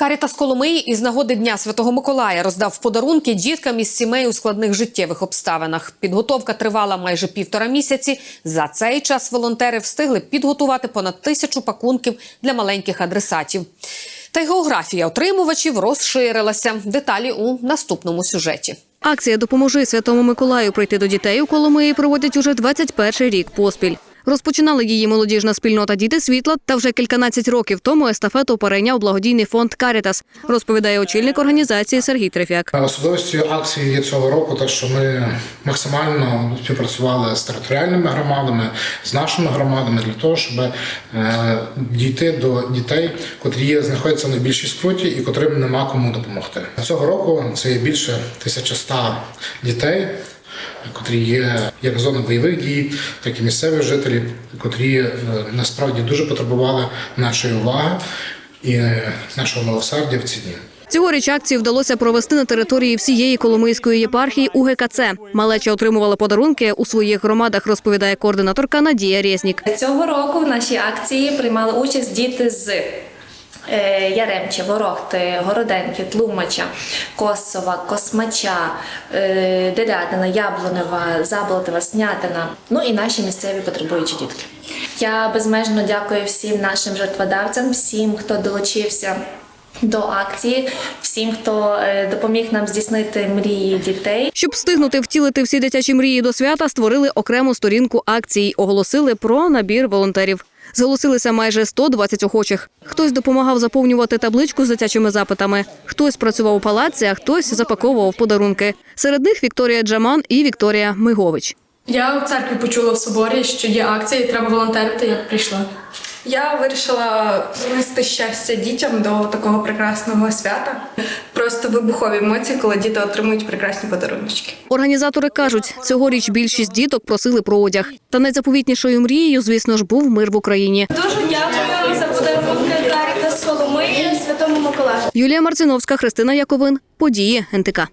Карітас Коломиї із нагоди Дня Святого Миколая роздав подарунки діткам із сімей у складних життєвих обставинах. Підготовка тривала майже півтора місяці. За цей час волонтери встигли підготувати понад тисячу пакунків для маленьких адресатів. Та й географія отримувачів розширилася. Деталі у наступному сюжеті. Акція Допоможи Святому Миколаю прийти до дітей у Коломиї проводять уже 21 рік поспіль. Розпочинали її молодіжна спільнота Діти світла та вже кільканадцять років тому естафету перейняв благодійний фонд Карітас, розповідає очільник організації Сергій Трефяк. Особливістю акції є цього року, те, що ми максимально співпрацювали з територіальними громадами, з нашими громадами для того, щоб е, дійти до дітей, котрі знаходяться в найбільшій скруті і котрим нема кому допомогти. Цього року це є більше 1100 дітей. Котрі є як зона бойових дій, так і місцеві жителі, котрі е, насправді дуже потребували нашої уваги і е, нашого милосердя в ці дні. Цьогоріч акцію вдалося провести на території всієї Коломийської єпархії УГКЦ. Малеча отримувала подарунки у своїх громадах, розповідає координаторка Надія Резнік. Цього року в нашій акції приймали участь діти з е, Яремча, Ворохти, Городенки, Тлумача, Косова, Космача, е, Делятина, Яблунева, Заблатова, Снятина. Ну і наші місцеві потребуючі дітки. Я безмежно дякую всім нашим жертводавцям, всім, хто долучився. До акції, всім, хто е, допоміг нам здійснити мрії дітей. Щоб встигнути втілити всі дитячі мрії до свята, створили окрему сторінку акції, оголосили про набір волонтерів. Зголосилися майже 120 охочих. Хтось допомагав заповнювати табличку з дитячими запитами, хтось працював у палаці, а хтось запаковував подарунки. Серед них Вікторія Джаман і Вікторія Мигович. Я в церкві почула в соборі, що є акція і треба волонтерити, я прийшла. Я вирішила принести щастя дітям до такого прекрасного свята. Просто вибухові емоції, коли діти отримують прекрасні подарунки. Організатори кажуть, цьогоріч більшість діток просили про одяг. Та найзаповітнішою мрією, звісно ж, був мир в Україні. Дуже дякую за подарунки Карітас Коломиї Святому Миколаю. Юлія Марциновська, Христина Яковин. Події НТК.